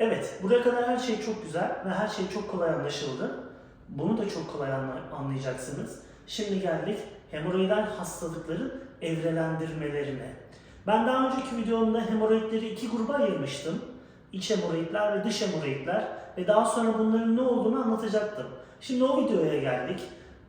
Evet, buraya kadar her şey çok güzel ve her şey çok kolay anlaşıldı. Bunu da çok kolay anla- anlayacaksınız. Şimdi geldik hemoroidal hastalıkların evrelendirmelerine. Ben daha önceki videomda hemoroidleri iki gruba ayırmıştım. İç hemoroidler ve dış hemoroidler ve daha sonra bunların ne olduğunu anlatacaktım. Şimdi o videoya geldik.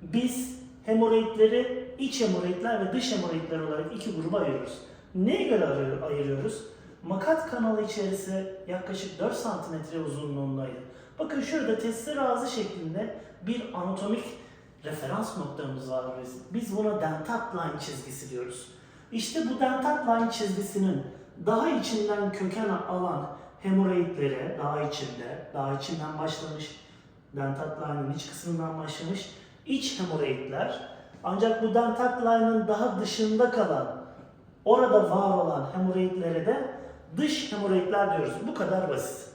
Biz hemoroidleri iç hemoroidler ve dış hemoroidler olarak iki gruba ayırıyoruz. Neye göre ayır- ayırıyoruz? Makat kanalı içerisi yaklaşık 4 cm uzunluğundaydı. Bakın şurada testere ağzı şeklinde bir anatomik referans noktamız var biz. Biz buna dentat line çizgisi diyoruz. İşte bu dentat line çizgisinin daha içinden köken alan hemoroidlere, daha içinde, daha içinden başlamış, dentat line'ın iç kısmından başlamış iç hemoroidler. Ancak bu dentat line'ın daha dışında kalan, orada var olan hemoroidlere de dış hemoroidler diyoruz. Bu kadar basit.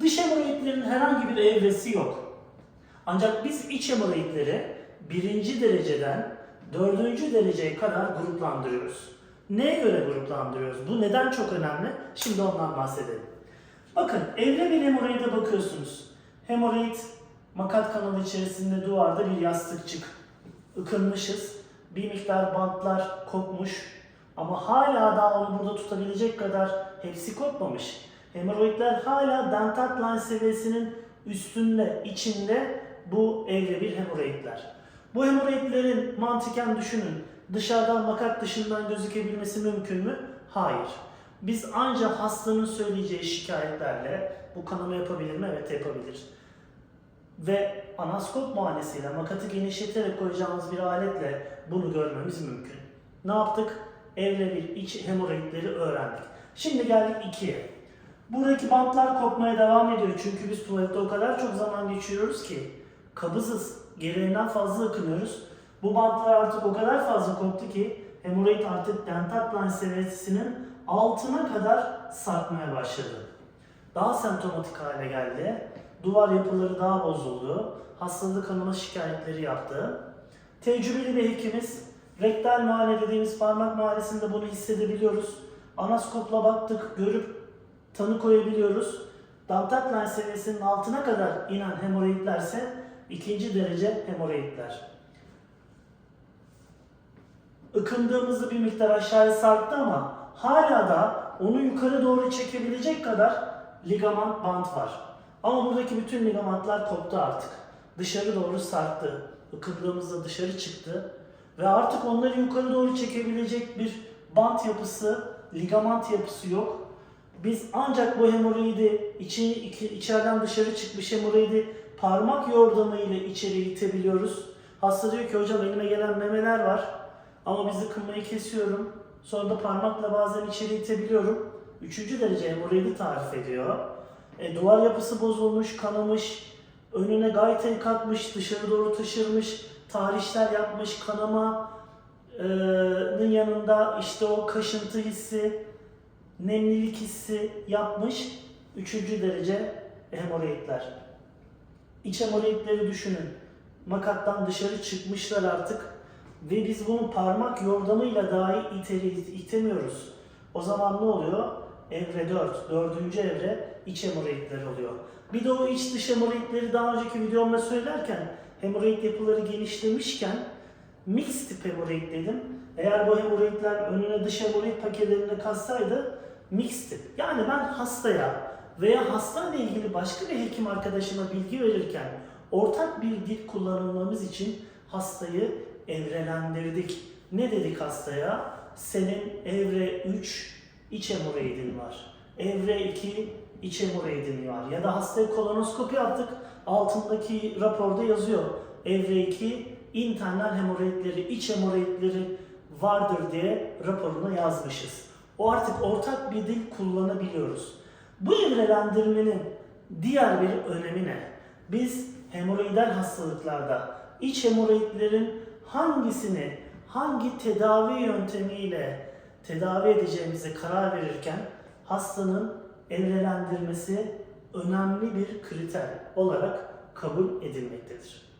Dış hemoroidlerin herhangi bir evresi yok. Ancak biz iç hemoroidleri birinci dereceden dördüncü dereceye kadar gruplandırıyoruz. Neye göre gruplandırıyoruz? Bu neden çok önemli? Şimdi ondan bahsedelim. Bakın evre bir hemoroide bakıyorsunuz. Hemoroid makat kanalı içerisinde duvarda bir yastıkçık. Ikınmışız. Bir miktar bantlar kopmuş. Ama hala daha onu burada tutabilecek kadar hepsi kopmamış. Hemoroidler hala dentat line seviyesinin üstünde, içinde bu evre bir hemoroidler. Bu hemoroidlerin mantıken düşünün dışarıdan makat dışından gözükebilmesi mümkün mü? Hayır. Biz ancak hastanın söyleyeceği şikayetlerle bu kanama yapabilir mi? Evet yapabilir. Ve anaskop muayenesiyle makatı genişleterek koyacağımız bir aletle bunu görmemiz mümkün. Ne yaptık? Evre bir iç hemoroidleri öğrendik. Şimdi geldik ikiye. Buradaki bantlar kopmaya devam ediyor çünkü biz tuvalette o kadar çok zaman geçiriyoruz ki kabızız, gereğinden fazla ıkınıyoruz. Bu bantlar artık o kadar fazla koptu ki hemoroid artık dentat line seviyesinin altına kadar sarkmaya başladı. Daha semptomatik hale geldi. Duvar yapıları daha bozuldu. Hastalık kanama şikayetleri yaptı. Tecrübeli bir hekimiz. Rektal muayene dediğimiz parmak muayenesinde bunu hissedebiliyoruz. Anaskopla baktık, görüp tanı koyabiliyoruz. Dentat line seviyesinin altına kadar inen hemoroidlerse ikinci derece hemoroidler. Ikındığımızda bir miktar aşağıya sarktı ama hala da onu yukarı doğru çekebilecek kadar ligament bant var. Ama buradaki bütün ligamentlar koptu artık. Dışarı doğru sarktı. Ikındığımızda dışarı çıktı. Ve artık onları yukarı doğru çekebilecek bir bant yapısı, ligament yapısı yok. Biz ancak bu hemoroidi içi, içeriden dışarı çıkmış hemoroidi parmak yordamıyla içeri itebiliyoruz. Hasta diyor ki hocam elime gelen memeler var ama biz ıkınmayı kesiyorum. Sonra da parmakla bazen içeri itebiliyorum. Üçüncü derece hemoroidi tarif ediyor. E, duvar yapısı bozulmuş, kanamış, önüne gaytayı katmış, dışarı doğru taşırmış, tarihler yapmış, kanamanın yanında işte o kaşıntı hissi, nemlilik hissi yapmış. Üçüncü derece hemoroidler. İç hemoroidleri düşünün. Makattan dışarı çıkmışlar artık ve biz bunu parmak yordamıyla dahi iteri, itemiyoruz. O zaman ne oluyor? Evre 4, dördüncü evre iç hemoroidler oluyor. Bir de o iç dış hemoroidleri daha önceki videomda söylerken hemoroid yapıları genişlemişken mix tip hemoroid dedim. Eğer bu hemoroidler önüne dış hemoroid paketlerinde katsaydı mix tip. Yani ben hastaya veya hastayla ilgili başka bir hekim arkadaşıma bilgi verirken ortak bir dil kullanılmamız için hastayı evrelendirdik. Ne dedik hastaya? Senin evre 3 iç hemoroidin var. Evre 2 iç hemoroidin var. Ya da hastaya kolonoskopi yaptık. Altındaki raporda yazıyor. Evre 2 internal hemoroidleri, iç hemoroidleri vardır diye raporuna yazmışız. O artık ortak bir dil kullanabiliyoruz. Bu evrelendirmenin diğer bir önemi ne? Biz hemoroidal hastalıklarda iç hemoroidlerin hangisini hangi tedavi yöntemiyle tedavi edeceğimize karar verirken hastanın evrelendirmesi önemli bir kriter olarak kabul edilmektedir.